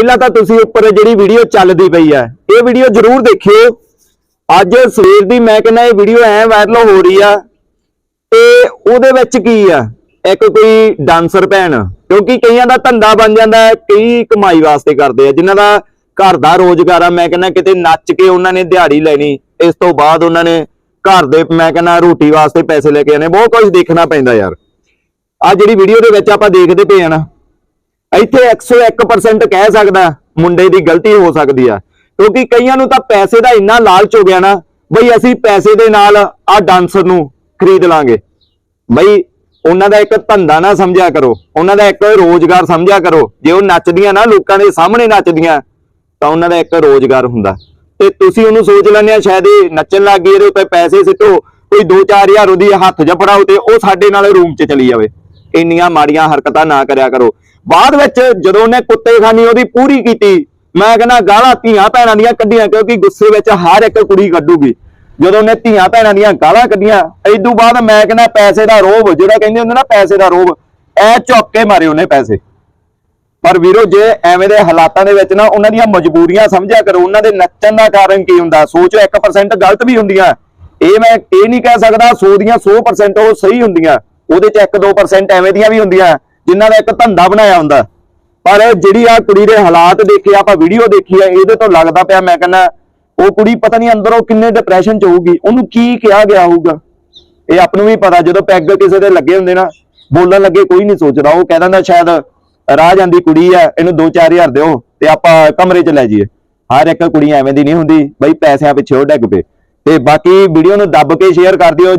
ਪਹਿਲਾਂ ਤਾਂ ਤੁਸੀਂ ਉੱਪਰ ਜਿਹੜੀ ਵੀਡੀਓ ਚੱਲਦੀ ਪਈ ਹੈ, ਇਹ ਵੀਡੀਓ ਜ਼ਰੂਰ ਦੇਖਿਓ। ਅੱਜ ਸਵੇਰ ਦੀ ਮੈਂ ਕਹਿੰਦਾ ਇਹ ਵੀਡੀਓ ਐ ਵਾਇਰਲ ਹੋ ਰਹੀ ਆ, ਤੇ ਉਹਦੇ ਵਿੱਚ ਕੀ ਆ? ਇੱਕ ਕੋਈ ਡਾਂਸਰ ਭੈਣ, ਕਿਉਂਕਿ ਕਈਆਂ ਦਾ ਧੰਦਾ ਬਣ ਜਾਂਦਾ ਹੈ, ਕਈ ਕਮਾਈ ਵਾਸਤੇ ਕਰਦੇ ਆ। ਜਿਨ੍ਹਾਂ ਦਾ ਘਰ ਦਾ ਰੋਜ਼ਗਾਰ ਆ, ਮੈਂ ਕਹਿੰਦਾ ਕਿਤੇ ਨੱਚ ਕੇ ਉਹਨਾਂ ਨੇ ਦਿਹਾੜੀ ਲੈਣੀ, ਇਸ ਤੋਂ ਬਾਅਦ ਉਹਨਾਂ ਨੇ ਘਰ ਦੇ, ਮੈਂ ਕਹਿੰਦਾ ਰੋਟੀ ਵਾਸਤੇ ਪੈਸੇ ਲੈ ਕੇ ਆਣੇ ਬਹੁਤ ਕੁਝ ਦੇਖਣਾ ਪੈਂਦਾ ਯਾਰ। ਆ ਜਿਹੜੀ ਵੀਡੀਓ ਦੇ ਵਿੱਚ ਆਪਾਂ ਦੇਖਦੇ ਪਏ ਆ ਨਾ ਇੱਥੇ 101% ਕਹਿ ਸਕਦਾ ਮੁੰਡੇ ਦੀ ਗਲਤੀ ਹੋ ਸਕਦੀ ਆ। ਕਿਉਂਕਿ ਕਈਆਂ ਨੂੰ ਤਾਂ ਪੈਸੇ ਦਾ ਇੰਨਾ ਲਾਲਚ ਹੋ ਗਿਆ ਨਾ, ਬਈ ਅਸੀਂ ਪੈਸੇ ਦੇ ਨਾਲ ਆ ਡਾਂਸਰ ਨੂੰ ਖਰੀਦ ਲਾਂਗੇ। ਬਈ ਉਹਨਾਂ ਦਾ ਇੱਕ ਧੰਦਾ ਨਾ ਸਮਝਿਆ ਕਰੋ, ਉਹਨਾਂ ਦਾ ਇੱਕ ਰੋਜ਼ਗਾਰ ਸਮਝਿਆ ਕਰੋ। ਜੇ ਉਹ ਨੱਚਦੀਆਂ ਨਾ, ਲੋਕਾਂ ਦੇ ਸਾਹਮਣੇ ਨੱਚਦੀਆਂ, ਤਾਂ ਉਹਨਾਂ ਦਾ ਇੱਕ ਰੋਜ਼ਗਾਰ ਹੁੰਦਾ। ਤੇ ਤੁਸੀਂ ਉਹਨੂੰ ਸੋਚ ਲੈਂਦੇ ਆ, ਸ਼ਾਇਦ ਇਹ ਨੱਚਣ ਲੱਗ ਗਈ, ਇਹਦੇ ਉੱਤੇ ਪੈਸੇ ਸਿੱਟੋ, ਕੋਈ 2-4000 ਉਹਦੀ ਹੱਥ 'ਚ ਤੇ ਉਹ ਸਾਡੇ ਨਾਲ ਰੂਮ 'ਚ ਚਲੀ ਜਾਵੇ। ਇੰਨੀਆਂ ਮਾੜੀਆਂ ਹਰਕਤਾਂ ਨਾ ਕਰਿਆ ਕਰੋ। ਬਾਅਦ ਵਿੱਚ ਜਦੋਂ ਉਹਨੇ ਕੁੱਤੇਖਾਨੀ ਉਹਦੀ ਪੂਰੀ ਕੀਤੀ, ਮੈਂ ਕਹਿੰਦਾ, ਗਾਲਾਂ ਧੀਆਂ ਭੈਣਾਂ ਦੀਆਂ ਕੱਢੀਆਂ, ਕਿਉਂਕਿ ਗੁੱਸੇ ਵਿੱਚ ਹਰ ਇੱਕ ਕੁੜੀ ਕੱਢੂਗੀ। ਜਦੋਂ ਉਹਨੇ ਧੀਆਂ ਭੈਣਾਂ ਦੀਆਂ ਗਾਲਾਂ ਕੱਢੀਆਂ ਇਦੋਂ ਬਾਅਦ ਮੈਂ ਕਹਿੰਦਾ, ਪੈਸੇ ਦਾ ਰੋਬ, ਜਿਹੜਾ ਕਹਿੰਦੇ ਹੁੰਦੇ ਨਾ, ਪੈਸੇ ਦਾ ਰੋਬ ਐ ਝੁੱਕ ਕੇ ਮਾਰੇ ਉਹਨੇ ਪੈਸੇ। ਪਰ ਵੀਰੋ, ਜੇ ਐਵੇਂ ਦੇ ਹਾਲਾਤਾਂ ਦੇ ਵਿੱਚ ਨਾ ਉਹਨਾਂ ਦੀਆਂ ਮਜਬੂਰੀਆਂ ਸਮਝਿਆ ਕਰੋ, ਉਹਨਾਂ ਦੇ ਨੱਚਣ ਦਾ ਕਾਰਨ ਕੀ ਹੁੰਦਾ? ਸੋਚੋ 1% ਗਲਤ ਵੀ ਹੁੰਦੀਆਂ। ਇਹ ਮੈਂ ਇਹ ਨਹੀਂ ਕਹਿ ਸਕਦਾ, ਸੋ ਦੀਆਂ 100% ਉਹ ਸਹੀ ਹੁੰਦੀਆਂ। ਉਹਦੇ ਚ 1-2% ਐਵੇਂ ਦੀਆਂ ਵੀ ਹੁੰਦੀਆਂ। ਜਿਨ੍ਹਾਂ ਦਾ ਇੱਕ ਧੰਦਾ ਬਣਾਇਆ ਹੁੰਦਾ। ਪਰ ਜਿਹੜੀ ਆ ਕੁੜੀ ਦੇ ਹਾਲਾਤ ਦੇਖੇ, ਆਪਾਂ ਵੀਡੀਓ ਦੇਖੀ ਆ, ਇਹਦੇ ਤੋਂ ਲੱਗਦਾ ਪਿਆ ਮੈਂ ਕਹਿੰਦਾ, ਉਹ ਕੁੜੀ ਪਤਾ ਨਹੀਂ ਅੰਦਰੋਂ ਕਿੰਨੇ ਡਿਪਰੈਸ਼ਨ ਚ ਹੋਊਗੀ, ਉਹਨੂੰ ਕੀ ਕਿਹਾ ਗਿਆ ਹੋਊਗਾ? ਇਹ ਆਪ ਨੂੰ ਵੀ ਪਤਾ, ਜਦੋਂ ਪੈਗ ਕਿਸੇ ਦੇ ਲੱਗੇ ਹੁੰਦੇ ਨਾ, ਬੋਲਣ ਲੱਗੇ ਕੋਈ ਨਹੀਂ ਸੋਚਦਾ, ਉਹ ਕਹਿ ਦਿੰਦਾ ਸ਼ਾਇਦ ਰਾਹ ਜਾਂਦੀ ਕੁੜੀ ਆ, ਇਹਨੂੰ 2-4000 ਦਿਓ ਤੇ ਆਪਾਂ ਕਮਰੇ 'ਚ ਲੈ ਜਾਈਏ। ਹਰ ਇੱਕ ਕੁੜੀ ਐਵੇਂ ਦੀ ਨਹੀਂ ਹੁੰਦੀ, ਬਈ ਪੈਸਿਆਂ ਪਿੱਛੇ ਉਹ ਡਿੱਗ ਪਏ। ਤੇ ਬਾਕੀ ਵੀਡੀਓ ਨੂੰ ਦੱਬ ਕੇ ਸ਼ੇਅਰ ਕਰ ਦਿਓ।